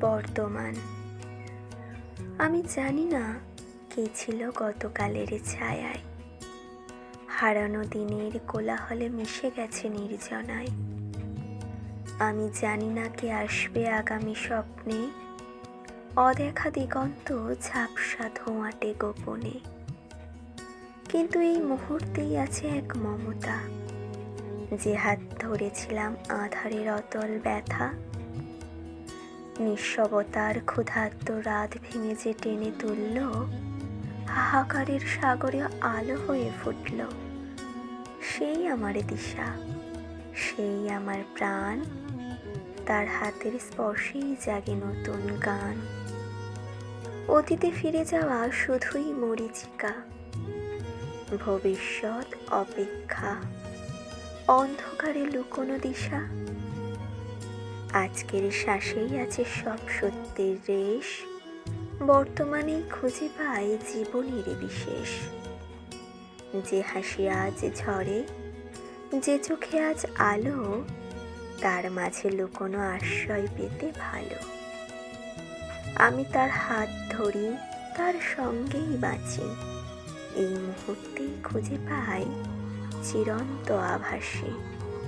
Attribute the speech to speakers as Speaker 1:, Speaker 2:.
Speaker 1: বর্তমান। আমি জানি না কে ছিল গতকালের ছায়ায়। হারানো দিনের কোলাহলে মিশে গেছে নির্জনায়। আমি জানি না কে আসবে আগামী স্বপ্নে। অদেখা দিগন্ত ঝাপসা ধোঁয়াটে গোপনে। কিন্তু এই মুহূর্তেই আছে এক মমতা। যে হাত ধরেছিলাম আধারের অতল ব্যথা। নিঃসবতার ক্ষুধার্ত রাত ভেঙে যে টেনে তুলল, হাহাকারের সাগরে আলো হয়ে ফুটল। সেই আমার দিশা, সেই আমার প্রাণ, তার হাতের স্পর্শেই জাগে নতুন গান। অতীতে ফিরে যাওয়া শুধুই মরিচিকা, ভবিষ্যৎ অপেক্ষা, অন্ধকারে লুকোনো দিশা। আজকের শ্বাসেই আছে সব সত্যের রেশ। বর্তমানেই খুঁজে পাই জীবনের বিশেষ। যে হাসি আজ ঝরে, যে চোখে আজ আলো, তার মাঝে লুকোনো আশ্রয় পেতে ভালো। আমি তার হাত ধরি, তার সঙ্গেই বাঁচি। এই মুহূর্তেই খুঁজে পাই চিরন্ত আভাসী।